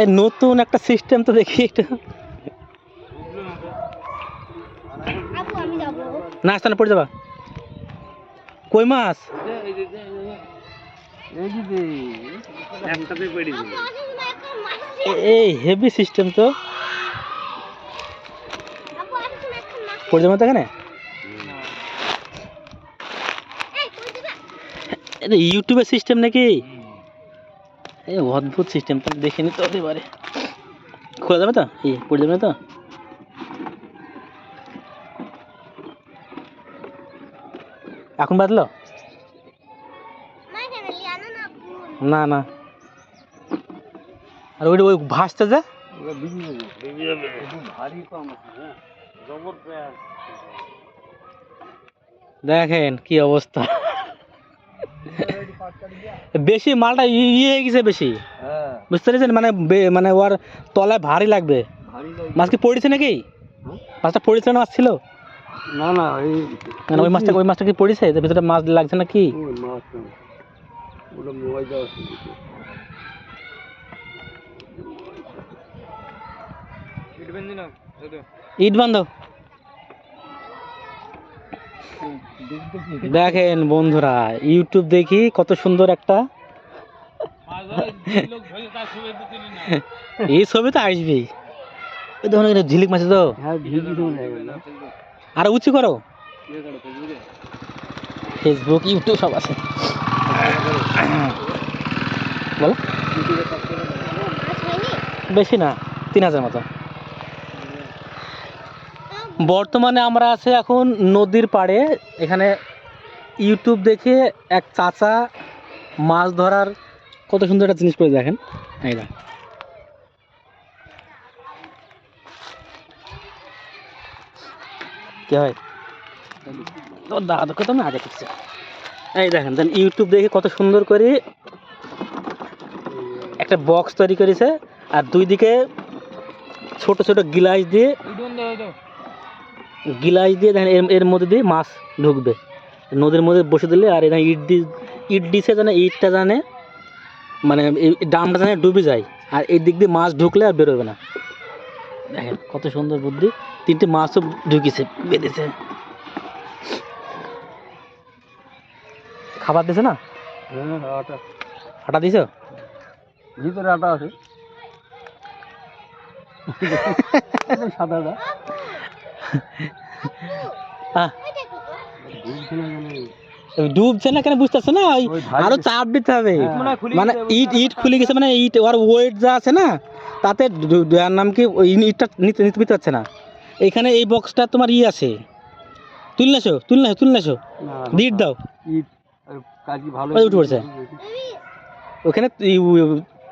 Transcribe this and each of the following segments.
এই নতুন একটা সিস্টেম তো দেখি একটু। না স্থানে পড়ে যাবা। কই মাছ? এই হেভি সিস্টেম তো। পড়ে যাব তো এখানে? ইউটিউবের সিস্টেম নাকি? এই অদ্ভুত সিস্টেম তো দেখিনি তো এবারে খোলা যাবে তো? এই, পড়ে যাবে তো? এখন লিয়ানো না না। আর ওইটা ওই ভাসতে যা? দেখেন কি অবস্থা। বেশি মালটা ইয়ে হয়ে গেছে বেশি। হ্যাঁ। বুঝতে পেরেছেন? মানে মানে ওর তলায় ভারী লাগবে। মাছ কি পড়েছে নাকি? মাছটা পড়েছে না মাছ ছিল? না না এই মানে ওই মাছটা ওই মাছটা কি পড়েছে? এর ভিতরে মাছ লাগছে না কি ওই ইট বান্ধ দেখেন বন্ধুরা ইউটিউব দেখি কত সুন্দর একটা। এই ছবি তো ওই দেখুন ঝিলিক মাছ তো। হ্যাঁ আর উঁচু করো। ফেসবুক ইউটিউব সব আছে। বলো। বেশি না তিন হাজার মতো। বর্তমানে আমরা আছে এখন নদীর পাড়ে। এখানে ইউটিউব দেখে এক চাচা মাছ ধরার কত সুন্দর একটা জিনিস করে দেখেন। এই কি হয়? তোর দাদা কত আমি আগে দেখছি এই দেখেন, দেন ইউটিউব দেখে কত সুন্দর করে একটা বক্স তৈরি করেছে। আর দুই দিকে ছোট ছোট গিলাস দিয়ে গিলাস দিয়ে দেখেন এর এর মধ্যে দিয়ে মাছ ঢুকবে। নদীর মধ্যে বসে দিলে আর এখানে ইট দি ইট দিছে জানে ইটটা জানে মানে ডামটা জানে ডুবে যায়। আর এই দিক দিয়ে মাছ ঢুকলে আর বেরোবে না। দেখেন কত সুন্দর বুদ্ধি। তিনটে মাছও ঢুকিছে বেঁধেছে। খাবার দিছে না? হ্যাঁ আটা। আটা দিছো? ভিতরে আটা আছে। সাদাটা আহ ওইটা কি গো? ওই ডুবছে না কেন বুঝতেছে না? ওই আরও চাপ দিতে হবে। হ্যাঁ। মনে ইট ইট খুলে গেছে মানে ইট ওর ওয়েট যা আছে না তাতে নাম কি? ইটটা নিতে নিতে পারছে না। এখানে এই বক্সটা তোমার ই আছে। আসো তুললে আসো দিট দাও। ইট আর ভালো উঠে পড়ছে। ওখানে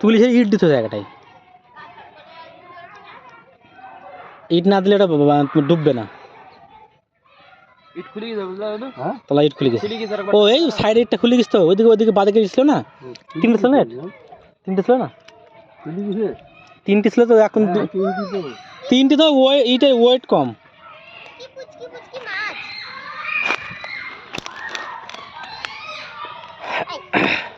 তুলি সে ইট দিতে জায়গাটায়। ইট না দিলে এটা মানে ডুববে না। ইট ইট খুলে গেছে। ও এই সাইড ইটটা খুলে গেছে তো ওইদিকে ওইদিকে বাদিকে ছিল না না তিনটে তিনটে ছিল তো এখন তিনটে তো। ওই ইটের ওয়েট কম।